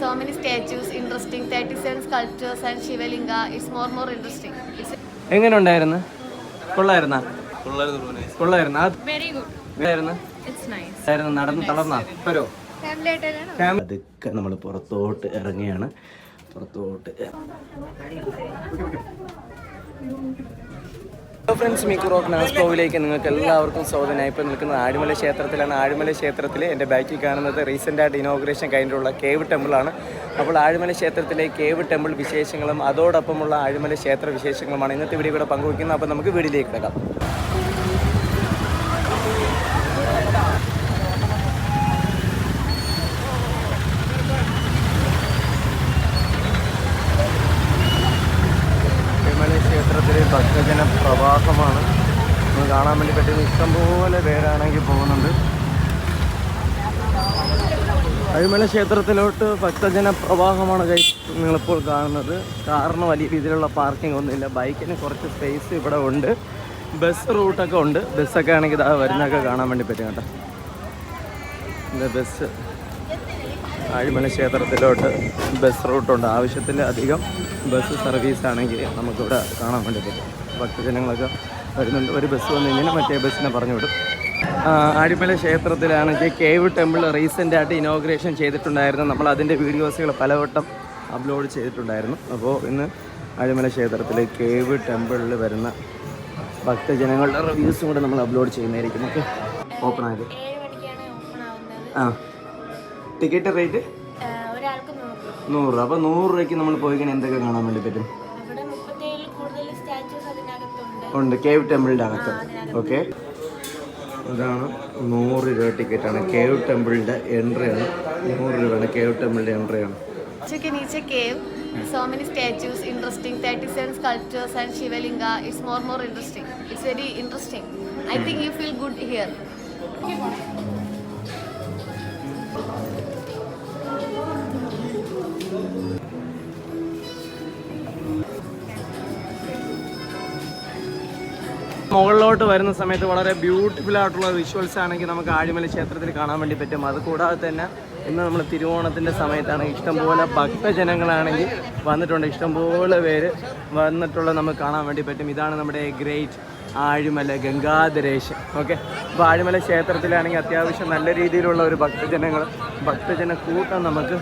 So many statues interesting thirty seven sculptures and Shivalinga it's more more interesting എങ്ങനെ ഉണ്ടായിരുന്നു കൊള്ളായിരുന്നാ? കൊള്ളായിരുന്നു very good it's നടന്ന് തളർന്നാ? വരോ. അതൊക്കെ നമ്മൾ പുറത്തോട്ട് ഇറങ്ങിയാണ്. പുറത്തോട്ട് ഫ്രണ്ട്സ് മിക്കുറോക്ക് നാസ്കോവിലേക്ക് നിങ്ങൾക്ക് എല്ലാവർക്കും സ്വാഗതം. ഞാൻ ഇപ്പോൾ നിൽക്കുന്നത് ആഴിമല ക്ഷേത്രത്തിലാണ്. ആടിമല ക്ഷേത്രത്തിൽ എന്റെ ബാക്കിൽ കാണുന്നത് റീസെന്റ് ആയിട്ട് ഇനോഗ്രേഷൻ കഴിഞ്ഞിട്ടുള്ള കേവ് ടെമ്പിളാണ് അപ്പോൾ ആഴിമല ക്ഷേത്രത്തിലെ കേവ് ടെമ്പിൾ വിശേഷങ്ങളും അതോടൊപ്പമുള്ള ആഴിമല ക്ഷേത്ര വിശേഷങ്ങളുമാണ് ഇന്നത്തെ വീഡിയോ കൂടെ പങ്കുവയ്ക്കുന്നത്. അപ്പോൾ നമുക്ക് വീഡിയോയിലേക്ക് കിടക്കാം. ക്ഷേത്രത്തിലെ ഭക്തജന പ്രവാഹമാണ്. നമുക്ക് കാണാൻ വേണ്ടി പറ്റുന്ന ഇഷ്ടംപോലെ പേരാണെങ്കിൽ പോകുന്നുണ്ട്. അഴിമല ക്ഷേത്രത്തിലോട്ട് ഭക്തജന പ്രവാഹമാണ് കൈ നിങ്ങളിപ്പോൾ കാണുന്നത്. കാരണം വലിയ രീതിയിലുള്ള പാർക്കിംഗ് ഒന്നുമില്ല. ബൈക്കിന് കുറച്ച് സ്പേസ് ഇവിടെ ഉണ്ട്. ബസ് റൂട്ടൊക്കെ ഉണ്ട്. ബസ്സൊക്കെ ആണെങ്കിൽ ഇതാ വരുന്നൊക്കെ കാണാൻ വേണ്ടി പറ്റും കേട്ടോ. ബസ് ആഴിമല ക്ഷേത്രത്തിലോട്ട് ബസ് റൂട്ടുണ്ട്. ആവശ്യത്തിലധികം ബസ് സർവീസ് ആണെങ്കിൽ നമുക്കിവിടെ കാണാൻ വേണ്ടി പറ്റും. ഭക്തജനങ്ങളൊക്കെ വരുന്നുണ്ട്. ഒരു ബസ് വന്നു കഴിഞ്ഞാൽ മറ്റേ ബസ്സിനെ പറഞ്ഞു വിടും ആഴിമല ക്ഷേത്രത്തിലാണെങ്കിൽ കേവ് ടെമ്പിൾ റീസെന്റ് ആയിട്ട് ഇനോഗ്രേഷൻ ചെയ്തിട്ടുണ്ടായിരുന്നു നമ്മൾ അതിന്റെ വീഡിയോസുകൾ പലവട്ടം അപ്ലോഡ് ചെയ്തിട്ടുണ്ടായിരുന്നു. അപ്പോൾ ഇന്ന് ആഴിമല ക്ഷേത്രത്തിലെ കേവ് ടെമ്പിളിൽ വരുന്ന ഭക്തജനങ്ങളുടെ റിവ്യൂസും കൂടെ നമ്മൾ അപ്ലോഡ് ചെയ്യുന്നതായിരിക്കും. ഓക്കെ? ഓപ്പൺ ആയത് ആ. ടിക്കറ്റ് റേറ്റ് ഒരാൾക്ക് നൂറ് അപ്പോൾ നൂറ് രൂപയ്ക്ക് നമ്മൾ പോയി കഴിഞ്ഞാൽ എന്തൊക്കെ കാണാൻ വേണ്ടി പറ്റും ഉണ്ട് കേവ് ടെമ്പിളിന്റെ അകത്ത് ഓക്കെ ഇതാണ് നൂറ് രൂപ ടിക്കറ്റ് ആണ് കേവ് ടെമ്പിളിന്റെ എൻട്രി ആണ് നൂറ് രൂപയാണ് കേവ് ടെമ്പിളിന്റെ എൻട്രി ആണ്. So many statues, interesting. 37 sculptures and Shivalinga. It's more more interesting. It's very interesting. I think you feel good here. മുകളിലോട്ട് വരുന്ന സമയത്ത് വളരെ ബ്യൂട്ടിഫുൾ ആയിട്ടുള്ള വിഷ്വൽസ് ആണെങ്കിൽ നമുക്ക് ആഴിമല ക്ഷേത്രത്തിൽ കാണാൻ വേണ്ടി പറ്റും. അതുകൂടാതെ തന്നെ ഇന്ന് നമ്മൾ തിരുവോണത്തിന്റെ സമയത്താണ്. ഇഷ്ടംപോലെ ഭക്തജനങ്ങളാണെങ്കിൽ വന്നിട്ടുണ്ട്. ഇഷ്ടംപോലെ പേര് വന്നിട്ടുള്ള നമുക്ക് കാണാൻ വേണ്ടി പറ്റും. ഇതാണ് നമ്മുടെ ഗ്രേറ്റ് ആഴിമല ഗംഗാധരേഷ് ഓക്കെ? അപ്പോൾ ആഴിമല ക്ഷേത്രത്തിലാണെങ്കിൽ അത്യാവശ്യം നല്ല രീതിയിലുള്ള ഒരു ഭക്തജനങ്ങൾ ഭക്തജന കൂട്ടം നമുക്ക്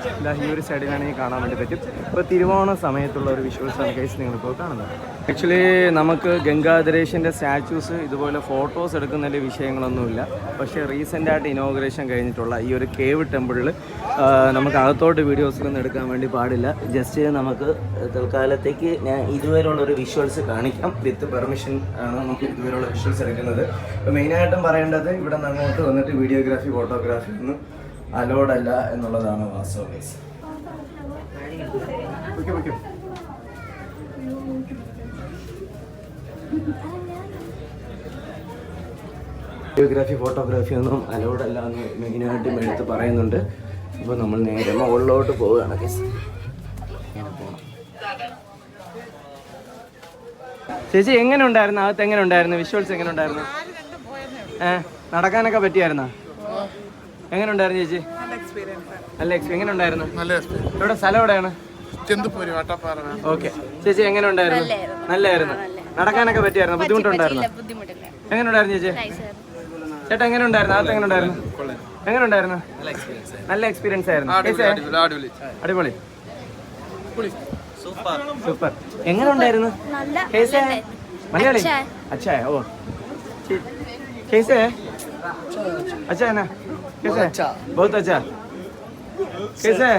ഈ ഒരു സൈഡിലാണെങ്കിൽ കാണാൻ വേണ്ടി പറ്റും. ഇപ്പോൾ തിരുവോണ സമയത്തുള്ള ഒരു വിഷ്വൽസാണ് കേസ് നിങ്ങളിപ്പോൾ കാണുന്നത്. ആക്ച്വലി നമുക്ക് ഗംഗാധരേഷിന്റെ സ്റ്റാച്യൂസ് ഇതുപോലെ ഫോട്ടോസ് എടുക്കുന്നതിന്റെ വിഷയങ്ങളൊന്നുമില്ല. പക്ഷേ റീസെന്റായിട്ട് ഇനോഗ്രേഷൻ കഴിഞ്ഞിട്ടുള്ള ഈ ഒരു കേവ് ടെമ്പിളിൽ നമുക്ക് അകത്തോട്ട് വീഡിയോസിലൊന്നും എടുക്കാൻ വേണ്ടി പാടില്ല. ജസ്റ്റ് നമുക്ക് തൽക്കാലത്തേക്ക് ഞാൻ ഇതുവരെയുള്ള ഒരു വിഷ്വൽസ് കാണിക്കാം. വിത്ത് പെർമിഷൻ ആണ് നമുക്ക് ഇതുവരെയുള്ള വിഷ്വൽസ് എടുക്കുന്നത്. അപ്പോൾ മെയിനായിട്ടും പറയേണ്ടത് ഇവിടെ നിന്ന് അങ്ങോട്ട് വന്നിട്ട് വീഡിയോഗ്രാഫി ഫോട്ടോഗ്രാഫി ഒന്നും അലോഡല്ല എന്നുള്ളതാണ് വാസ്തവ കേസ് വീഡിയോഗ്രാഫി ഫോട്ടോഗ്രാഫി ഒന്നും അലോഡല്ല എന്ന് മെയിനായിട്ടും എടുത്ത് പറയുന്നുണ്ട്. അപ്പോൾ നമ്മൾ നേരെ മുകളിലോട്ട് പോവുകയാണ് കേസ് ചേച്ചി എങ്ങനെ ഉണ്ടായിരുന്നു അകത്ത് എങ്ങനെ ഉണ്ടായിരുന്നു വിഷ്വൽസ് എങ്ങനെ ഉണ്ടായിരുന്നു ഏ നടക്കാനൊക്കെ പറ്റിയായിരുന്നോ? എങ്ങനെ ഉണ്ടായിരുന്നു ചേച്ചി? നല്ല എക്സ്പീരിയൻസ് എങ്ങനെ ഉണ്ടായിരുന്നു ഇവിടെ സ്ഥലം എവിടെയാണ്? ഓക്കെ. ചേച്ചി എങ്ങനെ ഉണ്ടായിരുന്നു നല്ലായിരുന്നു. നടക്കാനൊക്കെ പറ്റിയായിരുന്നു? ബുദ്ധിമുട്ടുണ്ടായിരുന്നു? ബുദ്ധിമുട്ടില്ല. എങ്ങനെ ഉണ്ടായിരുന്നു ചേച്ചി ചേട്ടാ എങ്ങനെ ഉണ്ടായിരുന്നു അകത്ത് എങ്ങനെ ഉണ്ടായിരുന്നു എങ്ങനെ ഉണ്ടായിരുന്നു നല്ല എക്സ്പീരിയൻസ് ആയിരുന്നു. അടിപൊളി സൂപ്പർ. എങ്ങനെ ഉണ്ടായിരുന്നു? കേസേ? മലയാളി? അച്ഛാ. ഓ. കേസേ? അച്ഛാ എന്നാ? കേസേ? ബഹുത്ത് അച്ഛാ. കേസേ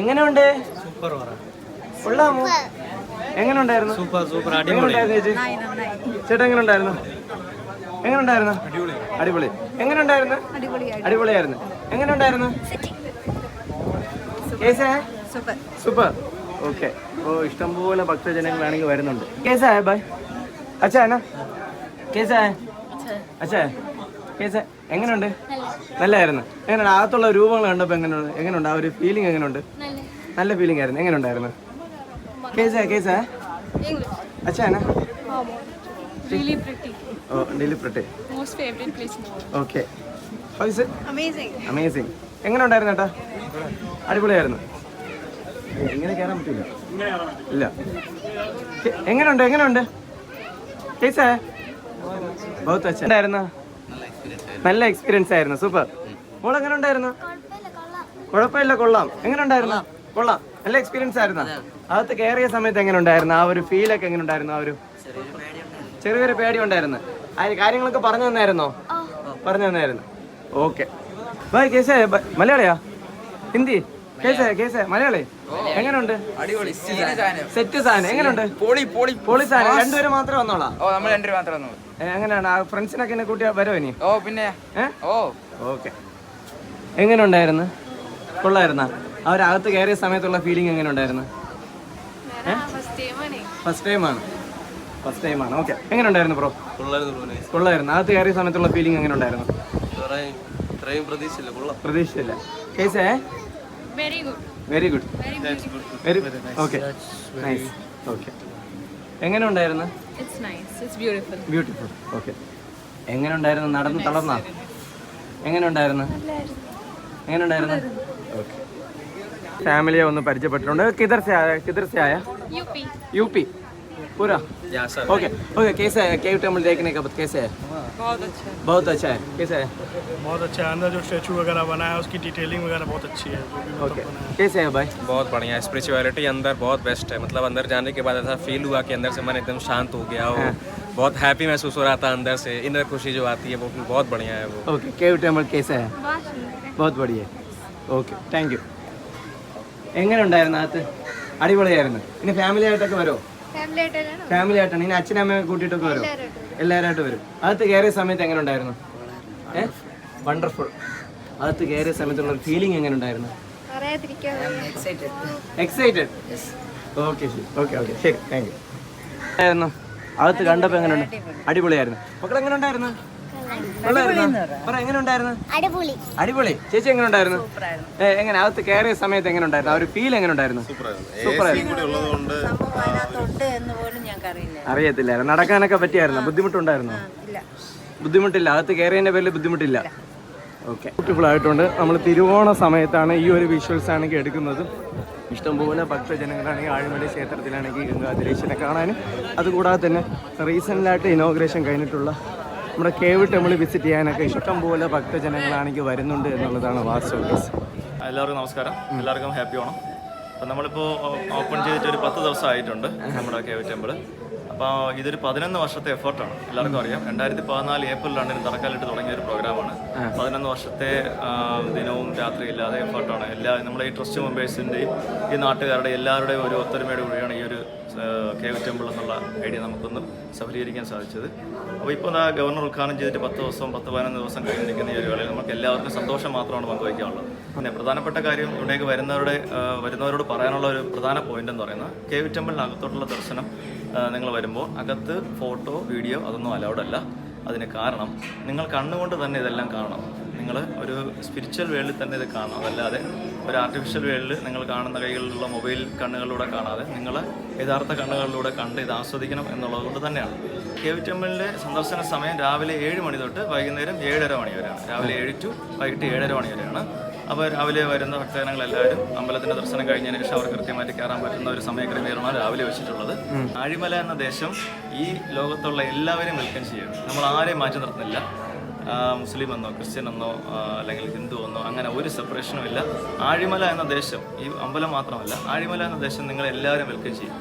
എങ്ങനെയുണ്ട്? കൊള്ളാമോ? എങ്ങനെ ഉണ്ടായിരുന്നു സൂപ്പർ സൂപ്പർ അടിപൊളി ചേട്ടാ എങ്ങനെ ഉണ്ടായിരുന്നു എങ്ങനെ ഉണ്ടായിരുന്നു അടിപൊളി എങ്ങനെ ഉണ്ടായിരുന്നു അടിപൊളിയായിരുന്നു. എങ്ങനെ ഉണ്ടായിരുന്നു കേസേ? സൂപ്പർ. ഓക്കെ. അപ്പോൾ ഇഷ്ടംപോലെ ഭക്തജനങ്ങളാണെങ്കിൽ വരുന്നുണ്ട്. കേസാ ബൈ. അച്ഛാ എന്നാ? കേസാ അച്ഛാ. കേസാ എങ്ങനെയുണ്ട് നല്ലായിരുന്നു. എങ്ങനെയുണ്ട്? അകത്തുള്ള രൂപങ്ങൾ കണ്ടപ്പോൾ എങ്ങനെയുണ്ട്? എങ്ങനെയുണ്ട്? ആ ഒരു ഫീലിംഗ് എങ്ങനെയുണ്ട്? നല്ല. ഫീലിംഗ് ആയിരുന്നു. എങ്ങനെയുണ്ടായിരുന്നു? കേസാ കേസാ അച്ഛാ എന്നാ? Really pretty. Oh daily പ്രട്ടേ Most favorite place in the world. Okay how is Amazing. Amazing എങ്ങനെ ഉണ്ടായിരുന്നു ചേട്ടാ അടിപൊളിയായിരുന്നു. എങ്ങനെ കയറാൻ പറ്റില്ല ഇല്ല. എങ്ങനെയുണ്ട് എങ്ങനെയുണ്ട് ചേച്ചേ? ബൗത്ത് അച്ഛൻ ഉണ്ടായിരുന്നു? നല്ല എക്സ്പീരിയൻസ് ആയിരുന്നു സൂപ്പർ മോൾ എങ്ങനെ ഉണ്ടായിരുന്നു? കുഴപ്പമില്ല കൊള്ളാം. എങ്ങനെ ഉണ്ടായിരുന്നു? കൊള്ളാം. നല്ല എക്സ്പീരിയൻസ് ആയിരുന്നു. അകത്ത് കയറിയ സമയത്ത് എങ്ങനെ ഉണ്ടായിരുന്നു? ആ ഒരു ഫീലൊക്കെ എങ്ങനെ ഉണ്ടായിരുന്നു ആ ഒരു ചെറിയൊരു പേടി ഉണ്ടായിരുന്നു. അതിന് കാര്യങ്ങളൊക്കെ പറഞ്ഞു തന്നായിരുന്നോ? പറഞ്ഞു തന്നായിരുന്നു. ഓക്കെ. ബൈ കേസേ മലയാളിയാ? ഹിന്ദി? കേസേ കേസേ മലയാളി. എങ്ങനെയുണ്ട് അടിപൊളി. സെറ്റ് സാധനം എങ്ങനെയുണ്ട് പൊളി പൊളി. പൊളി സാധനം. രണ്ടുപേരും മാത്രമേ വന്നോളാം. ഓ നമ്മൾ രണ്ടുപേരും മാത്രമേ വന്നു ഏ, എങ്ങനെയാണ്? ആ ഫ്രണ്ട്സിനൊക്കെ എന്നെ കൂട്ടിയാ വരോ ഇനി? ഓ പിന്നെ. ഓ. ഓക്കെ. എങ്ങനെ ഉണ്ടായിരുന്നു കൊള്ളായിരുന്ന? അവരകത്ത് കയറിയ സമയത്തുള്ള ഫീലിംഗ് എങ്ങനെ ഉണ്ടായിരുന്നു ഫസ്റ്റ് ടൈമാണ് ഫസ്റ്റ് ടൈമാണ് ഫസ്റ്റ് ടൈമാണ് ഓക്കെ. എങ്ങനെ ഉണ്ടായിരുന്നു ബ്രോ കൊള്ളായിരുന്നു. അകത്ത് കയറിയ സമയത്തുള്ള ഫീലിംഗ് എങ്ങനെ ഉണ്ടായിരുന്നു പ്രതീക്ഷയില്ല. കൊള്ളാം. പ്രതീക്ഷിച്ചില്ല കേസേ very good very good very okay nice okay എങ്ങനെ ഉണ്ടായിരുന്നു? ബ്യൂട്ടിഫുൾ ഓക്കെ എങ്ങനെ ഉണ്ടായിരുന്നു? നടന്ന് തളർന്ന? എങ്ങനെ ഉണ്ടായിരുന്നു? എങ്ങനെ ഉണ്ടായിരുന്നു? ഓക്കെ ഫാമിലിയെ ഒന്ന് പരിചയപ്പെട്ടിട്ടുണ്ട്. കിതർച്ചയായ കിതർച്ചയായ യു പി. पूरा ओके ओके कैसे है केव टेम्पल देखने का बाद कैसे है बहुत अच्छा बहुत अच्छा है कैसे है बहुत अच्छा है अंदर जो स्टैचू वगैरह बना है उसकी डिटेलिंग वगैरह बहुत अच्छी है जो भी ओके कैसे है भाई बहुत बढ़िया है स्पिरिचुअलिटी अंदर बहुत बेस्ट है मतलब अंदर जाने के बाद ऐसा फील हुआ कि अंदर से मन एकदम शांत हो गया और बहुत हैप्पी महसूस हो रहा था अंदर से इनर खुशी जो आती है वो बहुत बढ़िया है वो ओके केव टेम्पल कैसे है बहुत बढ़िया ഓക്കെ താങ്ക് യു എങ്ങനെ ഉണ്ടായിരുന്നു അകത്ത് അടിപൊളിയായിരുന്നു ഇനി ഫാമിലി ആയിട്ടൊക്കെ വരുമോ ഫാമിലി ആയിട്ടാണ്. ഇനി അച്ഛനും അമ്മയും കൂട്ടിയിട്ടൊക്കെ വരും? എല്ലാവരായിട്ട് വരും. അകത്ത് കയറിയ സമയത്ത് എങ്ങനെ ഉണ്ടായിരുന്നു? വണ്ടർഫുൾ അകത്ത് കയറിയ സമയത്തുള്ള ഒരു ഫീലിംഗ് എങ്ങനെ ഉണ്ടായിരുന്നു? എക്സൈറ്റഡ് ഓക്കെ ശരി. ഓക്കെ ഓക്കെ ശരി. താങ്ക് യു അകത്ത് കണ്ടപ്പോൾ എങ്ങനെ ഉണ്ട്? അടിപൊളിയായിരുന്നു. മക്കൾ എങ്ങനെ ഉണ്ടായിരുന്നു? അടിപൊളി അടിപൊളി. ചേച്ചി എങ്ങനെ ഉണ്ടായിരുന്നു? എങ്ങനെ? അകത്ത് കയറിയ സമയത്ത് എങ്ങനെ ഉണ്ടായിരുന്നു? ആ ഒരു ഫീൽ എങ്ങനെ ഉണ്ടായിരുന്നു? അറിയത്തില്ലായിരുന്നു നടക്കാനൊക്കെ പറ്റിയായിരുന്നു? ബുദ്ധിമുട്ടുണ്ടായിരുന്നു? ബുദ്ധിമുട്ടില്ല. അകത്ത് കയറിയതിന്റെ പേരിൽ ബുദ്ധിമുട്ടില്ല. ഓക്കെ. ബ്യൂട്ടിഫുൾ ആയിട്ടുണ്ട്. നമ്മൾ തിരുവോണ സമയത്താണ് ഈ ഒരു വിഷ്വൽസ് ആണെങ്കിൽ എടുക്കുന്നത്. ഇഷ്ടംപോലെ ഭക്തജനങ്ങളാണെങ്കിൽ ആഴിമല ക്ഷേത്രത്തിലാണെങ്കിൽ ഗംഗാതിരേശനെ കാണാനും അതുകൂടാതെ തന്നെ റീസെന്റായിട്ട് ഇനോഗ്രേഷൻ കഴിഞ്ഞിട്ടുള്ള നമ്മുടെ കേവ് ടെമ്പിൾ വിസിറ്റ് ചെയ്യാനൊക്കെ ഇഷ്ടം ഇഷ്ടംപോലെ ഭക്തജനങ്ങളാണെങ്കിൽ വരുന്നുണ്ട് എന്നുള്ളതാണ് വാസ്തവം എല്ലാവർക്കും നമസ്കാരം. എല്ലാവർക്കും ഹാപ്പി ഓണം. അപ്പം നമ്മളിപ്പോൾ ഓപ്പൺ ചെയ്തിട്ട് ഒരു പത്ത് ദിവസം ആയിട്ടുണ്ട് നമ്മുടെ കേവ് ടെമ്പിൾ. അപ്പോൾ ഇതൊരു പതിനൊന്ന് വർഷത്തെ എഫേർട്ടാണ്. എല്ലാവർക്കും അറിയാം. രണ്ടായിരത്തി പതിനാല് ഏപ്രിലാണ് ഇതിന് തറക്കാലിട്ട് തുടങ്ങിയ ഒരു പ്രോഗ്രാമാണ്. പതിനൊന്ന് വർഷത്തെ ദിനവും ദിനവും രാത്രിയില്ലാതെ എഫേർട്ടാണ്. എല്ലാ നമ്മളെ ഈ ട്രസ്റ്റ് മെമ്പേഴ്സിന്റെയും ഈ നാട്ടുകാരുടെ എല്ലാവരുടെയും ഒരു ഒത്തൊരുമയുടെ കൂടിയാണ് ഈ ഒരു കേവ് ടെമ്പിൾ എന്നുള്ള ഐഡിയ നമുക്കൊന്ന് സഫലീകരിക്കാൻ സാധിച്ചത്. അപ്പോൾ ഇപ്പോൾ ആ ഗവർണർ ഉദ്ഘാടനം ചെയ്തിട്ട് പത്ത് ദിവസം പത്ത് പതിനൊന്ന് ദിവസം കഴിഞ്ഞ് നിൽക്കുന്ന ഈ ഒരു വേളയിൽ നമുക്ക് എല്ലാവർക്കും സന്തോഷം മാത്രമാണ് പങ്കുവയ്ക്കാനുള്ളത്. പിന്നെ പ്രധാനപ്പെട്ട കാര്യം ഇവിടേക്ക് വരുന്നവരുടെ വരുന്നവരോട് പറയാനുള്ള ഒരു പ്രധാന പോയിന്റ് എന്ന് പറയുന്നത് കേവ് ടെമ്പിളിനകത്തോട്ടുള്ള ദർശനം നിങ്ങൾ വരുമ്പോൾ അകത്ത് ഫോട്ടോ വീഡിയോ അതൊന്നും അലൗഡ് അല്ല. അതിന് കാരണം നിങ്ങൾ കണ്ണുകൊണ്ട് തന്നെ ഇതെല്ലാം കാണണം. നിങ്ങൾ ഒരു സ്പിരിച്വൽ വേൾഡിൽ തന്നെ ഇത് കാണാം അതല്ലാതെ ഒരു ആർട്ടിഫിഷ്യൽ വേൾഡിൽ നിങ്ങൾ കാണുന്ന കൈകളിലുള്ള മൊബൈൽ കണ്ണുകളിലൂടെ കാണാതെ നിങ്ങൾ യഥാർത്ഥ കണ്ണുകളിലൂടെ കണ്ട് ഇത് ആസ്വദിക്കണം എന്നുള്ളത് കൊണ്ട് തന്നെയാണ്. കേവ് ടെമ്പിളിന്റെ സന്ദർശന സമയം രാവിലെ ഏഴ് മണി തൊട്ട് വൈകുന്നേരം ഏഴര മണി വരെയാണ്. രാവിലെ ഏഴ് ടു വൈകിട്ട് ഏഴര മണി വരെയാണ്. അപ്പോൾ രാവിലെ വരുന്ന ഭക്തജനങ്ങളെല്ലാവരും അമ്പലത്തിന്റെ ദർശനം കഴിഞ്ഞതിന് ശേഷം അവർ കൃത്യമായിട്ട് കയറാൻ പറ്റുന്ന ഒരു സമയക്രമീകരണമാണ് രാവിലെ വെച്ചിട്ടുള്ളത്. ആഴിമല എന്ന ദേശം ഈ ലോകത്തുള്ള എല്ലാവരെയും വെൽക്കം ചെയ്യണം നമ്മൾ ആരെയും മാറ്റി നിർത്തുന്നില്ല. മുസ്ലിം എന്നോ ക്രിസ്ത്യൻ എന്നോ അല്ലെങ്കിൽ ഹിന്ദു എന്നോ അങ്ങനെ ഒരു സെപ്പറേഷനും ഇല്ല. ആഴിമല എന്ന ദേശം ഈ അമ്പലം മാത്രമല്ല ആഴിമല എന്ന ദേശം നിങ്ങളെല്ലാവരും വെൽക്കം ചെയ്യും.